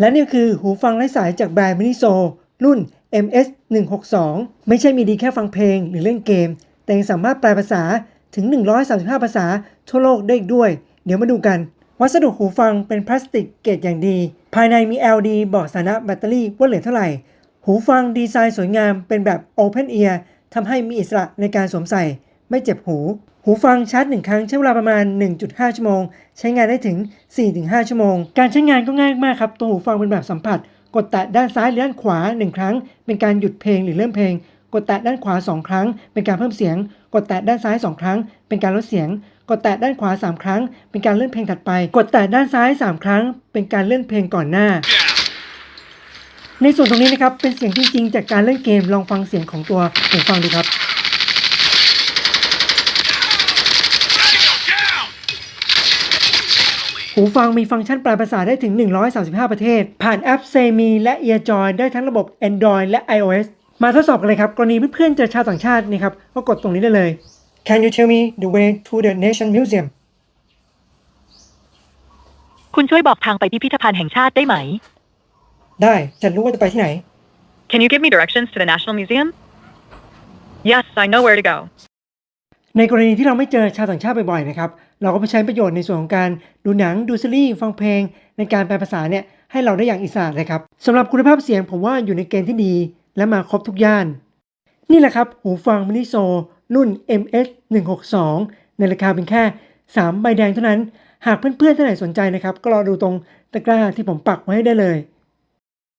และนี่คือหูฟังไร้สายจากแบรนด์มินิโซรุ่น MS 162ไม่ใช่มีดีแค่ฟังเพลงหรือเล่นเกม แต่ยังสามารถแปลภาษาถึง 135 ภาษาทั่วโลกได้อีกด้วย เดี๋ยวมาดูกัน วัสดุหูฟังเป็นพลาสติกเกรดอย่างดี ภายในมี ld บอกสถานะแบตเตอรี่ว่าเหลือเท่าไหร่ หูฟังดีไซน์สวยงามเป็นแบบ Open Ear ทำให้มีอิสระในการสวมใส่ ไม่เจ็บหู หูฟังชาร์จหนึ่งครั้งใช้เวลาประมาณ 1.5 ชั่วโมง ใช้งานได้ถึง 4-5 ชั่วโมง การใช้งานก็ง่ายมากครับตัวหูฟังเป็นแบบสัมผัส กดแตะด้านซ้ายหรือด้านขวา 1 ครั้ง เป็นการหยุดเพลงหรือเริ่มเพลง กดแตะด้านขวา 2 ครั้ง เป็นการเพิ่มเสียง กดแตะด้านซ้าย 2 ครั้ง เป็นการลดเสียง กดแตะด้านขวา 3 ครั้ง เป็นการเลื่อนเพลงถัดไป กดแตะด้านซ้าย 3 ครั้ง เป็นการเลื่อนเพลงก่อนหน้า ในส่วนตรงนี้นะครับเป็นเสียงจริงๆจากการเล่นเกมลองฟังเสียงของตัวหูฟังดูครับ หูฟังมีฟังก์ชันแปลภาษาได้ถึง 135 ประเทศ ผ่านแอป Semi และ EarJoy ได้ทั้งระบบ Android และ iOS มาทดสอบกันเลยครับ กรณีเพื่อนๆเจอชาวต่างชาตินี่ครับ ก็กดตรงนี้ได้เลย Can you tell me the way to the Nation Museum คุณช่วยบอกทางไปพิพิธภัณฑ์แห่งชาติได้ไหม ได้ฉันรู้ว่าจะไปที่ไหน Can you give me directions to the National Museum? Yes, I know where to go. ในกรณีที่เราไม่เจอชาวต่างชาติบ่อยๆนะครับเราก็ไปใช้ประโยชน์ในส่วนของการดูหนังดูซีรีส์ฟังเพลง ในการแปลภาษาเนี่ยให้เราได้อย่างอิสระเลยครับสำหรับคุณภาพเสียงผมว่าอยู่ในเกณฑ์ที่ดี และมาครบทุกย่าน นี่แหละครับหูฟังมินิโซรุ่น MS 162ในราคาเป็นแค่ 3 ใบแดงเท่านั้น หากเพื่อนๆท่านไหนสนใจนะครับ ก็รอดูตรงตะกร้าที่ผมปักไว้ให้ได้เลย